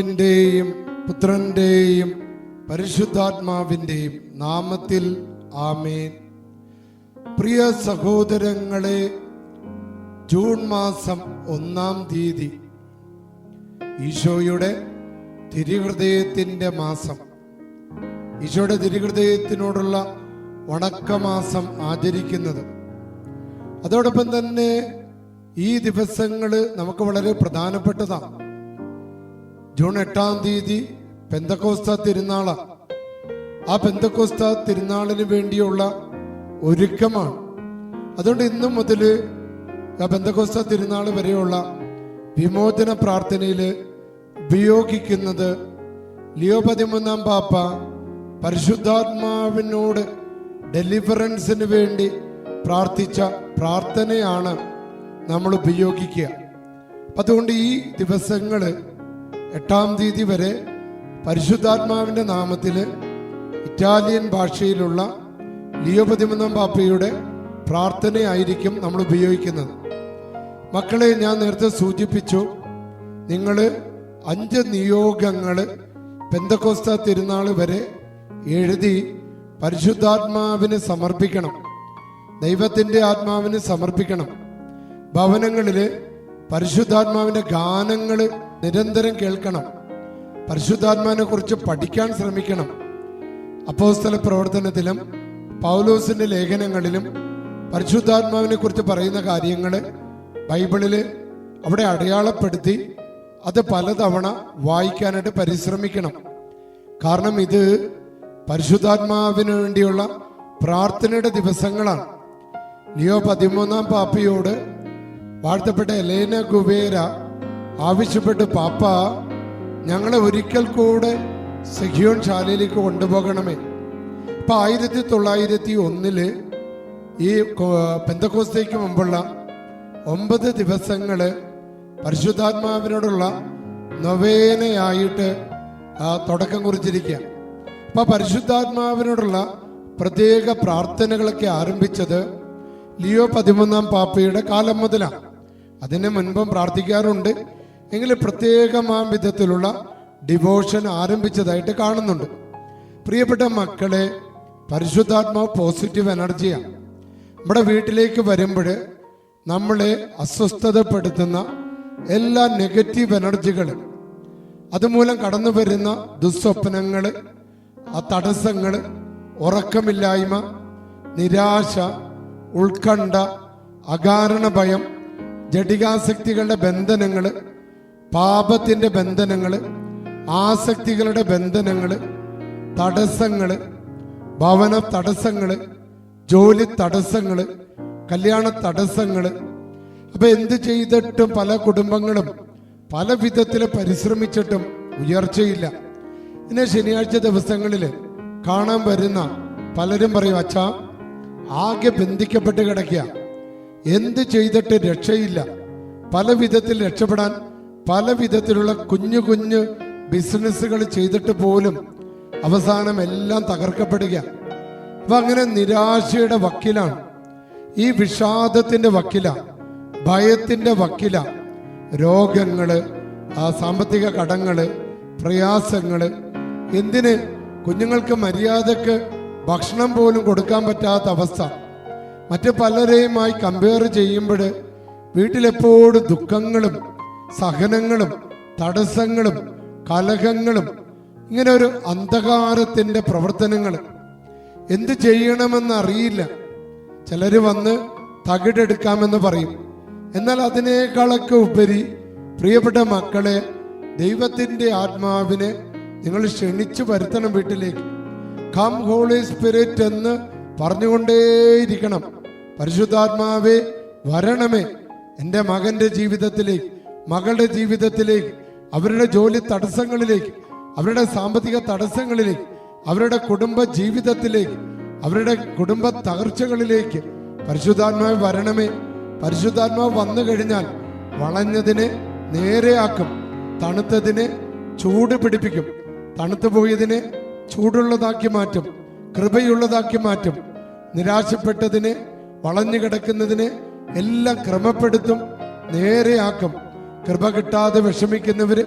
പിതാവിന്റെയും പുത്രന്റെയും പരിശുദ്ധാത്മാവിന്റെയും നാമത്തിൽ ആമേൻ. പ്രിയ സഹോദരങ്ങളെ ജൂൺ മാസം ഒന്നാം തീയതി ഈശോയുടെ തിരുഹൃദയത്തിന്റെ മാസം. ഈശോയുടെ തിരുഹൃദയത്തിനോടുള്ള വണക്കമാസം ആചരിക്കുന്നത്. അതോടൊപ്പം തന്നെ ഈ ദിവസങ്ങൾ നമുക്ക് വളരെ പ്രധാനപ്പെട്ടതാണ്. ജൂൺ എട്ടാം തീയതി പെന്തക്കോസ്ത തിരുനാള. ആ പെന്തക്കോസ്ത തിരുനാളിന് വേണ്ടിയുള്ള ഒരുക്കമാണ്. അതുകൊണ്ട് ഇന്നു മുതൽ ആ പെന്തക്കോസ്ത തിരുനാൾ വരെയുള്ള വിമോചന പ്രാർത്ഥനയിൽ ഉപയോഗിക്കുന്നത് ലിയോ പതിമൂന്നാം പാപ്പ പരിശുദ്ധാത്മാവിനോട് ഡെലിവറൻസിന് വേണ്ടി പ്രാർത്ഥിച്ച പ്രാർത്ഥനയാണ് നമ്മൾ ഉപയോഗിക്കുക. അതുകൊണ്ട് ഈ ദിവസങ്ങൾ എട്ടാം തീയതി വരെ പരിശുദ്ധാത്മാവിന്റെ നാമത്തിൽ ഇറ്റാലിയൻ ഭാഷയിലുള്ള ലിയോ പതിമൂന്നാം പാപ്പയുടെ പ്രാർത്ഥനയായിരിക്കും നമ്മൾ ഉപയോഗിക്കുന്നത്. മക്കളെ ഞാൻ നേരത്തെ സൂചിപ്പിച്ചു നിങ്ങൾ അഞ്ച് നിയോഗങ്ങൾ പെന്തക്കോസ്ത തിരുനാൾ വരെ എഴുതി പരിശുദ്ധാത്മാവിന് സമർപ്പിക്കണം. ദൈവത്തിന്റെ ആത്മാവിന് സമർപ്പിക്കണം. ഭവനങ്ങളിൽ പരിശുദ്ധാത്മാവിന്റെ ഗാനങ്ങൾ നിരന്തരം കേൾക്കണം. പരിശുദ്ധാത്മാവിനെ കുറിച്ച് പഠിക്കാൻ ശ്രമിക്കണം. അപ്പോസ്തല പ്രവർത്തനത്തിലും പൗലോസിന്റെ ലേഖനങ്ങളിലും പരിശുദ്ധാത്മാവിനെ കുറിച്ച് പറയുന്ന കാര്യങ്ങൾ ബൈബിളിൽ അവിടെ അടയാളപ്പെടുത്തി അത് പലതവണ വായിക്കാനായിട്ട് പരിശ്രമിക്കണം. കാരണം ഇത് പരിശുദ്ധാത്മാവിന് വേണ്ടിയുള്ള പ്രാർത്ഥനയുടെ ദിവസങ്ങളാണ്. ലിയോ പതിമൂന്നാം പാപ്പിയോട് വാഴ്ത്തപ്പെട്ട എലേന ഗുബേര ആവശ്യപ്പെട്ട് പാപ്പ ഞങ്ങളെ ഒരിക്കൽ കൂടെ സഖിയോൺ ശാലയിലേക്ക് കൊണ്ടുപോകണമേ. ഇപ്പൊ ആയിരത്തി തൊള്ളായിരത്തി ഒന്നിൽ ഈ പെന്തക്കോസ്തയ്ക്ക് മുമ്പുള്ള ഒമ്പത് ദിവസങ്ങൾ പരിശുദ്ധാത്മാവിനോടുള്ള നൊവേനയായിട്ട് തുടക്കം കുറിച്ചിരിക്കുക അപ്പൊ പരിശുദ്ധാത്മാവിനോടുള്ള പ്രത്യേക പ്രാർത്ഥനകളൊക്കെ ആരംഭിച്ചത് ലിയോ പതിമൂന്നാം പാപ്പയുടെ കാലം മുതലാണ് അതിന് മുൻപും പ്രാർത്ഥിക്കാറുണ്ട്. എങ്കിൽ പ്രത്യേകമാം വിധത്തിലുള്ള ഡിവോഷൻ ആരംഭിച്ചതായിട്ട് കാണുന്നുണ്ട്. പ്രിയപ്പെട്ട മക്കളെ പരിശുദ്ധാത്മാവ് പോസിറ്റീവ് എനർജിയാണ് നമ്മുടെ വീട്ടിലേക്ക് വരുമ്പോൾ നമ്മളെ അസ്വസ്ഥതപ്പെടുത്തുന്ന എല്ലാ നെഗറ്റീവ് എനർജികളും അതുമൂലം കടന്നു വരുന്ന ദുസ്വപ്നങ്ങൾ ആ തടസ്സങ്ങൾ ഉറക്കമില്ലായ്മ നിരാശ ഉത്കണ്ഠ അകാരണ ഭയം ജഡികാസക്തികളുടെ ബന്ധനങ്ങൾ പാപത്തിന്റെ ബന്ധനങ്ങൾ ആസക്തികളുടെ ബന്ധനങ്ങൾ തടസ്സങ്ങൾ ഭവന തടസ്സങ്ങൾ ജോലി തടസ്സങ്ങൾ കല്യാണ തടസ്സങ്ങൾ അപ്പൊ എന്ത് ചെയ്തിട്ടും പല കുടുംബങ്ങളും പല വിധത്തിൽ പരിശ്രമിച്ചിട്ടും ഉയർച്ചയില്ല. ഇന്ന് ശനിയാഴ്ച ദിവസങ്ങളിൽ കാണാൻ വരുന്ന പലരും പറയും അച്ഛാ ആകെ ബന്ധിക്കപ്പെട്ട് കിടക്കുക. എന്ത് ചെയ്തിട്ട് രക്ഷയില്ല. പല വിധത്തിൽ രക്ഷപ്പെടാൻ പല വിധത്തിലുള്ള കുഞ്ഞു കുഞ്ഞു ബിസിനസ്സുകൾ ചെയ്തിട്ട് പോലും അവസാനം എല്ലാം തകർക്കപ്പെടുക. അപ്പൊ അങ്ങനെ നിരാശയുടെ വക്കിലാണ്. ഈ വിഷാദത്തിന്റെ വക്കില ഭയത്തിന്റെ വക്കില രോഗങ്ങൾ ആ സാമ്പത്തിക കടങ്ങൾ പ്രയാസങ്ങൾ. എന്തിന്? കുഞ്ഞുങ്ങൾക്ക് മര്യാദയ്ക്ക് ഭക്ഷണം പോലും കൊടുക്കാൻ പറ്റാത്ത അവസ്ഥ. മറ്റു പലരെയുമായി കമ്പയർ ചെയ്യുമ്പോൾ വീട്ടിലെപ്പോഴും ദുഃഖങ്ങളും സഹനങ്ങളും തടസ്സങ്ങളും കലഹങ്ങളും ഇങ്ങനെ ഒരു അന്ധകാരത്തിന്റെ പ്രവർത്തനങ്ങൾ എന്ത് ചെയ്യണമെന്ന് അറിയില്ല. ചിലർ വന്ന് തകിടെടുക്കാമെന്ന് പറയും. എന്നാൽ അതിനേക്കാളൊക്കെ ഉപരി പ്രിയപ്പെട്ട മക്കളെ ദൈവത്തിന്റെ ആത്മാവിനെ നിങ്ങൾ ക്ഷണിച്ചു വരുത്തണം വീട്ടിലേക്ക്. കം ഹോളി സ്പിരിറ്റ് എന്ന് പറഞ്ഞുകൊണ്ടേയിരിക്കണം. പരിശുദ്ധാത്മാവേ വരണമേ എന്റെ മകന്റെ ജീവിതത്തിലേക്ക്. മകളുടെ ജീവിതത്തിലേക്ക് അവരുടെ ജോലി തടസ്സങ്ങളിലേക്ക് അവരുടെ സാമ്പത്തിക തടസ്സങ്ങളിലേക്ക് അവരുടെ കുടുംബ ജീവിതത്തിലേക്ക് അവരുടെ കുടുംബ തകർച്ചകളിലേക്ക് പരിശുദ്ധാത്മാവ് വരണമേ. പരിശുദ്ധാത്മാവ് വന്നു കഴിഞ്ഞാൽ വളഞ്ഞതിനെ നേരെയാക്കും തണുത്തതിനെ ചൂട് പിടിപ്പിക്കും തണുത്തു പോയതിനെ ചൂടുള്ളതാക്കി മാറ്റും കൃപയുള്ളതാക്കി മാറ്റും നിരാശപ്പെട്ടതിനെ വളഞ്ഞു കിടക്കുന്നതിനെ എല്ലാം ക്രമപ്പെടുത്തും നേരെയാക്കും. കൃപ കിട്ടാതെ വിഷമിക്കുന്നവര്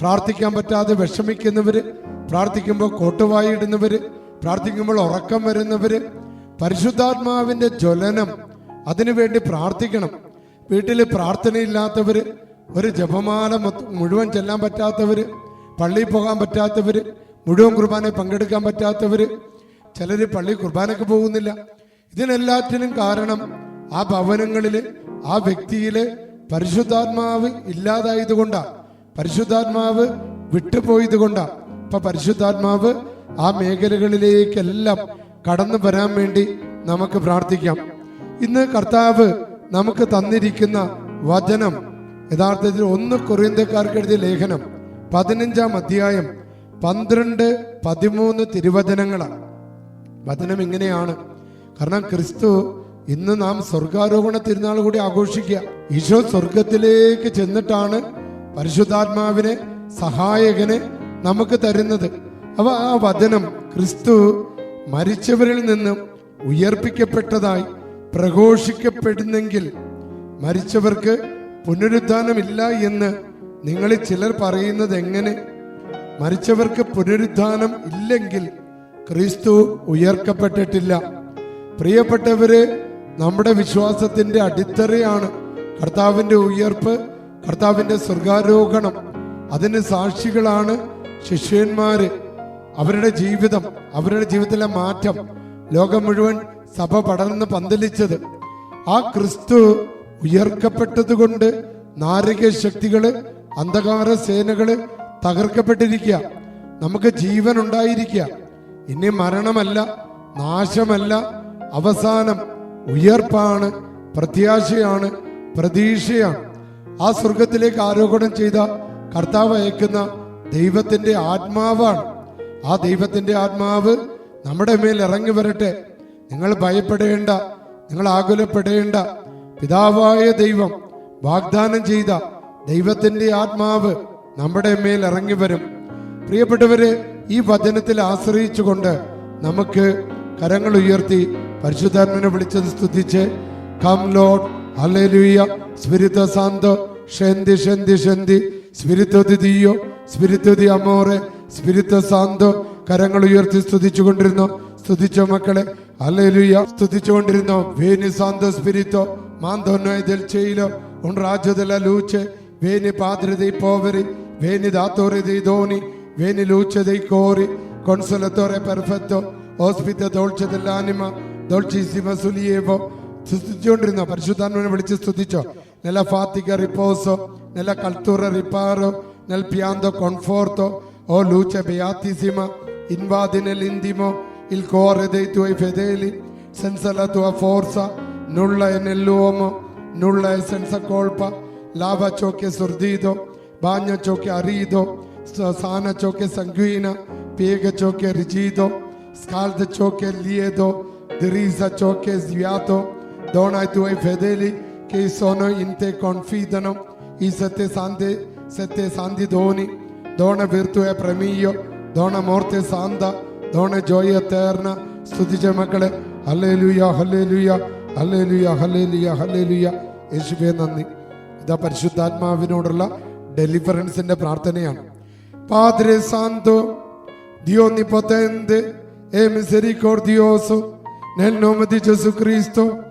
പ്രാർത്ഥിക്കാൻ പറ്റാതെ വിഷമിക്കുന്നവര് പ്രാർത്ഥിക്കുമ്പോൾ കോട്ടുവായി ഇടുന്നവര് പ്രാർത്ഥിക്കുമ്പോൾ ഉറക്കം വരുന്നവര് പരിശുദ്ധാത്മാവിന്റെ ജ്വലനം അതിനുവേണ്ടി പ്രാർത്ഥിക്കണം. വീട്ടിൽ പ്രാർത്ഥനയില്ലാത്തവര് ഒരു ജപമാല മുഴുവൻ ചെല്ലാൻ പറ്റാത്തവര് പള്ളിയിൽ പോകാൻ പറ്റാത്തവര് മുഴുവൻ കുർബാനയിൽ പങ്കെടുക്കാൻ പറ്റാത്തവര് ചിലര് പള്ളി കുർബാനക്ക് പോകുന്നില്ല. ഇതിനെല്ലാറ്റിനും കാരണം ആ ഭവനങ്ങളിൽ ആ വ്യക്തിയിൽ പരിശുദ്ധാത്മാവ് ഇല്ലാതായത് കൊണ്ടാ പരിശുദ്ധാത്മാവ് വിട്ടുപോയത് കൊണ്ടാ ഇപ്പൊ പരിശുദ്ധാത്മാവ് ആ മേഖലകളിലേക്കെല്ലാം കടന്നു വരാൻ വേണ്ടി നമുക്ക് പ്രാർത്ഥിക്കാം. ഇന്ന് കർത്താവ് നമുക്ക് തന്നിരിക്കുന്ന വചനം യഥാർത്ഥത്തിൽ ഒന്ന് കൊറിയന്തക്കാർക്ക് എഴുതിയ ലേഖനം പതിനഞ്ചാം അധ്യായം പന്ത്രണ്ട് പതിമൂന്ന് തിരുവചനങ്ങളാണ്. വചനം ഇങ്ങനെയാണ്. കാരണം ക്രിസ്തു ഇന്ന് നാം സ്വർഗാരോഹണ തിരുനാൾ കൂടി ആഘോഷിക്കുക. ഈശോ സ്വർഗത്തിലേക്ക് ചെന്നിട്ടാണ് പരിശുദ്ധാത്മാവിനെ സഹായകനെ നമുക്ക് തരുന്നത്. അവ ആ വചനം ക്രിസ്തു മരിച്ചവരിൽ നിന്നും ഉയർപ്പിക്കപ്പെട്ടതായി പ്രഘോഷിക്കപ്പെടുന്നെങ്കിൽ മരിച്ചവർക്ക് പുനരുദ്ധാനമില്ല എന്ന് നിങ്ങളിൽ ചിലർ പറയുന്നത് എങ്ങനെ? മരിച്ചവർക്ക് പുനരുദ്ധാനം ഇല്ലെങ്കിൽ ക്രിസ്തു ഉയർക്കപ്പെട്ടിട്ടില്ല. പ്രിയപ്പെട്ടവര് നമ്മുടെ വിശ്വാസത്തിന്റെ അടിത്തറയാണ് കർത്താവിന്റെ ഉയർപ്പ് കർത്താവിന്റെ സ്വർഗാരോഹണം. അതിന് സാക്ഷികളാണ് ശിഷ്യന്മാര്. അവരുടെ ജീവിതം അവരുടെ ജീവിതത്തിലെ മാറ്റം. ലോകം മുഴുവൻ സഭ പടർന്ന് പന്തലിച്ചത്. ആ ക്രിസ്തു ഉയർക്കപ്പെട്ടതുകൊണ്ട് നാരക ശക്തികൾ അന്ധകാര സേനകൾ തകർക്കപ്പെട്ടിരിക്കുക. നമുക്ക് ജീവൻ ഉണ്ടായിരിക്കുക ഇനി മരണമല്ല നാശമല്ല അവസാനം. ഉയർപ്പാണ് പ്രത്യാശയാണ് പ്രതീക്ഷയാണ്. ആ സ്വർഗത്തിലേക്ക് ആരോപണം ചെയ്ത കർത്താവ് അയക്കുന്ന ദൈവത്തിന്റെ ആത്മാവാണ്. ആ ദൈവത്തിന്റെ ആത്മാവ് നമ്മുടെ മേൽ ഇറങ്ങി വരട്ടെ. നിങ്ങൾ ഭയപ്പെടേണ്ട നിങ്ങൾ ആകുലപ്പെടേണ്ട. പിതാവായ ദൈവം വാഗ്ദാനം ചെയ്ത ദൈവത്തിന്റെ ആത്മാവ് നമ്മുടെ മേൽ ഇറങ്ങി വരും. പ്രിയപ്പെട്ടവരെ ഈ വചനത്തിൽ ആശ്രയിച്ചുകൊണ്ട് നമുക്ക് കരങ്ങൾ ഉയർത്തി പരിശുദ്ധാത്മനെ വിളിച്ചത് സ്തുതിച്ച്. കം ലോഡ് അലലുയ സ്പിരിത സാന്തോ ഷെന്തി ഷെന്തി ഷെന്തി സ്പിരിത്വതി ദിയോ സ്പിരിത്വതി അമോറെ സ്പിരിത്വ സാന്തോ കരങ്ങൾ ഉയർത്തി സ്തുതിച്ചു കൊണ്ടിരുന്നു. സ്തുതിച്ച മക്കളെ? ഹല്ലേലൂയ സ്തുതിച്ചുകൊണ്ടിരുന്നു വേനി സാന്തോ സ്പിരിത്തോ മാന്തോന്നോ ദൽ ചെയ്യിലോ ഉൺ രാജ്യതല ലൂച്ച്. വേനി vieni പോവരി. വേനി doni vieni luce dei cori consolatore perfetto ospite dolce dell'anima dolcissimo sollievo സ്തുതിച്ചുകൊണ്ടിരുന്നോ പരിശുദ്ധാത്മനെ വിളിച്ച് സ്തുതിച്ചോ നെല്ല ഫാത്തിക റിപ്പോസോ നെല്ല കൾത്തൂറ റിപ്പാറോ നെൽ പിയാന്തോ കോൺഫോർട്ടോ ഓ ലൂച്ച ബെയാത്തിസിമ ഇൻവാദി നെല്ലിന്തിമോ il cuore dei tuoi fedeli senza la tua forza nulla è nell'uomo nulla è senza colpa lava ciò che è sordito bagna ciò che è arido sana ciò che sanguina piega ciò che è rigido scalda ciò che è lieto dirisa ciò che è sviato dona ai tuoi fedeli che sono in te confidano i sette santi sette santi doni dona virtù e premio dona morte santa dona gioia eterna സ്തുതിച്ച മക്കളെ ഹല്ലേലൂയ ഹല്ലേലൂയ ഹല്ലേലൂയ ഹല്ലേലൂയ ഹല്ലേലൂയ യേശുവേ നന്ദി ഇതാ പരിശുദ്ധാത്മാവിനോടുള്ള ഡെലിവറൻസിന്റെ പ്രാർത്ഥനയാണ് Padre Santo, Dio onnipotente e misericordioso, nel nome di Gesù Cristo,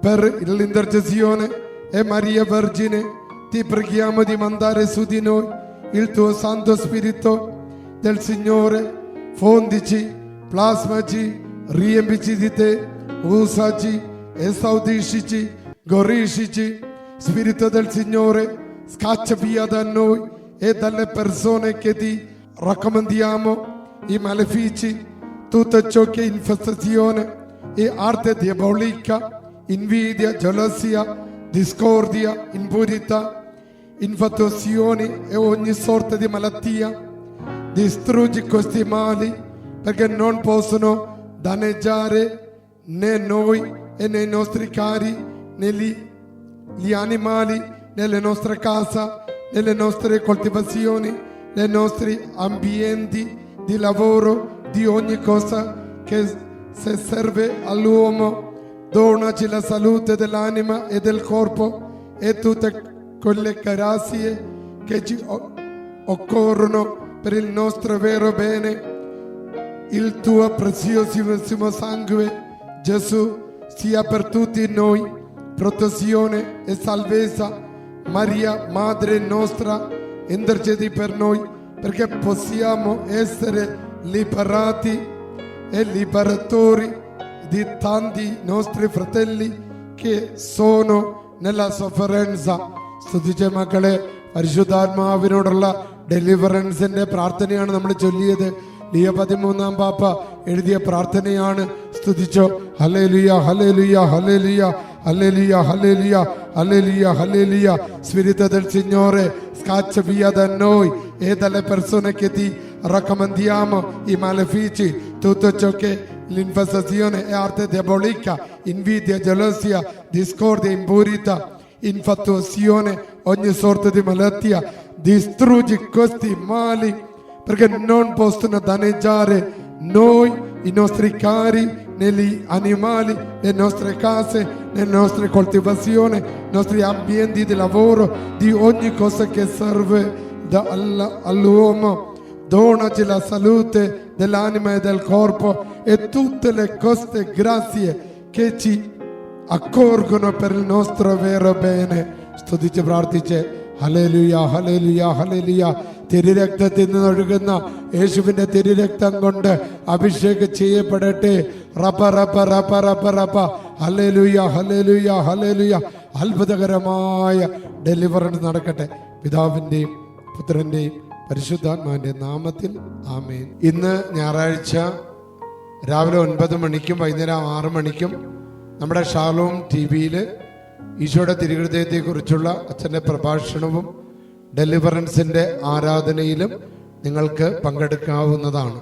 per l'intercessione e Maria Vergine, ti preghiamo di mandare su di noi il tuo Santo Spirito del Signore, fondici, plasmaci, riempici di te, usaci, esaudiscici, goriscici, Spirito del Signore, scaccia via da noi e dalle persone che ti raccomandiamo i malefici, tutto ciò che è infestazione e arte diabolica, invidia, gelosia, discordia, impurità, infatuazioni e ogni sorta di malattia. Distruggi questi mali perché non possono danneggiare né noi e né i nostri cari, né gli, gli animali, nelle nostre case, nelle nostre coltivazioni, nei nostri ambienti di lavoro, di ogni cosa che se serve all'uomo. Donaci la salute dell'anima e del corpo e tutte quelle grazie che ci occorrono per il nostro vero bene il tuo preziosissimo sangue, Gesù, sia per tutti noi protezione e salvezza. Maria, Madre nostra, intercedi per noi perché possiamo essere liberati e liberatori di tanti nostri fratelli che sono nella sofferenza. സ്തുതിച്ച മക്കളെ പരിശുദ്ധാത്മാവിനോടുള്ള ഡെലിവറൻസിന്റെ പ്രാർത്ഥനയാണ് നമ്മൾ ചൊല്ലിയത്. ലിയ പതിമൂന്നാം പാപ്പ എഴുതിയ പ്രാർത്ഥനയാണ്. സ്തുതിച്ചോ. ഹലേലിയ ഹലേലിയ ഹലേലിയ ഹലേലിയ ഹലേലിയ ഹലേലിയ ഹലേലിയ del Signore scaccia via da noi e dalle persone che ti raccomandiamo i malefici tutto ciò che l'infestazione è arte diabolica invidia gelosia discordia impurità infatuazione ogni sorta di malattia distruggi questi mali perché non possono danneggiare noi, i nostri cari, negli animali, le nostre case, le nostre coltivazioni, i nostri ambienti di lavoro, di ogni cosa che serve all'uomo. Donaci la salute dell'anima e del corpo e tutte le cose grazie che ci accorgono per il nostro vero bene. സ്തുതിച്ച് പ്രാർത്ഥിച്ച്. ഹലേലുയ ഹലേലുയ ഹലേലുയ തിരുരക്തത്തിൽ നിന്നൊഴുകുന്ന യേശുവിന്റെ തിരുരക്തം കൊണ്ട് അഭിഷേകം ചെയ്യപ്പെടട്ടെ. റപ്പ റപ്പ റപ്പ റപ്പ റപ്പ. ഹലേലുയ ഹലേലുയ ഹലേലുയ അത്ഭുതകരമായ ഡെലിവറൻസ് നടക്കട്ടെ. പിതാവിന്റെയും പുത്രന്റെയും പരിശുദ്ധാത്മാവിന്റെ നാമത്തിൽ ആമേൻ. ഇന്ന് ഞായറാഴ്ച രാവിലെ ഒൻപത് മണിക്കും വൈകുന്നേരം ആറ് മണിക്കും നമ്മുടെ ഷാലോം ടി വിയിൽ ഈശോയുടെ തിരുഹൃദയത്തെക്കുറിച്ചുള്ള അച്ഛന്റെ പ്രഭാഷണവും ഡെലിവറൻസിന്റെ ആരാധനയിലും നിങ്ങൾക്ക് പങ്കെടുക്കാവുന്നതാണ്.